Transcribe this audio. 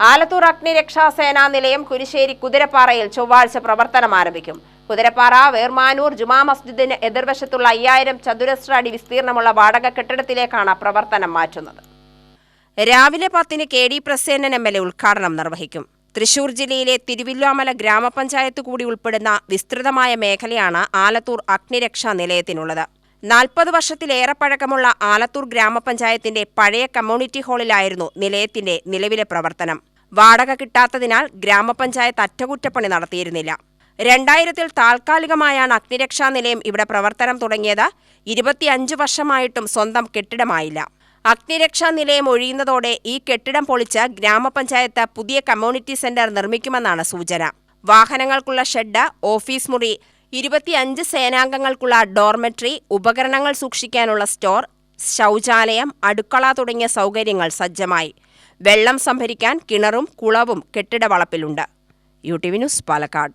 ആലത്തൂർ അഗ്നിരക്ഷാ സേനാ നിലയം കുരിശ്ശേരി കുതിരപ്പാറയിൽ ചൊവ്വാഴ്ച പ്രവർത്തനം ആരംഭിക്കും. കുതിരപ്പാറ വേർമാനൂർ ജുമാ മസ്ജിദിന് എതിർവശത്തുള്ള അയ്യായിരം ചതുരശ്ര അടി വിസ്തീർണമുള്ള വാടക കെട്ടിടത്തിലേക്കാണ് പ്രവർത്തനം മാറ്റുന്നത്. രാവിലെ പത്തിന് K D Prasenan M L A ഉദ്ഘാടനം നിർവഹിക്കും. തൃശൂർ ജില്ലയിലെ തിരുവില്ലാമല ഗ്രാമപഞ്ചായത്ത് കൂടി ഉൾപ്പെടുന്ന വിസ്തൃതമായ മേഖലയാണ് ആലത്തൂർ അഗ്നിരക്ഷാ നിലയത്തിനുള്ളത്. നാൽപ്പത് വർഷത്തിലേറെ പഴക്കമുള്ള ആലത്തൂർ ഗ്രാമപഞ്ചായത്തിന്റെ പഴയ കമ്മ്യൂണിറ്റി ഹാളിലായിരുന്നു നിലയത്തിന്റെ നിലവിലെ പ്രവർത്തനം. വാടക കിട്ടാത്തതിനാൽ ഗ്രാമപഞ്ചായത്ത് അറ്റകുറ്റപ്പണി നടത്തിയിരുന്നില്ല. രണ്ടായിരത്തിൽ താൽക്കാലികമായാണ് അഗ്നിരക്ഷാ നിലയം ഇവിടെ പ്രവർത്തനം തുടങ്ങിയത്. ഇരുപത്തിയഞ്ച് വർഷമായിട്ടും സ്വന്തം കെട്ടിടമായില്ല. അഗ്നിരക്ഷാ നിലയം ഒഴിയുന്നതോടെ ഈ കെട്ടിടം പൊളിച്ച് ഗ്രാമപഞ്ചായത്ത് പുതിയ കമ്മ്യൂണിറ്റി സെന്റർ നിർമ്മിക്കുമെന്നാണ് സൂചന. വാഹനങ്ങൾക്കുള്ള ഷെഡ് ഓഫീസ് മുറി ഇരുപത്തിയഞ്ച് സേനാംഗങ്ങൾക്കുള്ള ഡോർമെട്രി ഉപകരണങ്ങൾ സൂക്ഷിക്കാനുള്ള സ്റ്റോർ ശൗചാലയം അടുക്കള തുടങ്ങിയ സൗകര്യങ്ങൾ സജ്ജമായി. വെള്ളം സംഭരിക്കാൻ കിണറും കുളവും കെട്ടിട വളപ്പിലുണ്ട് U T V news Palakkad.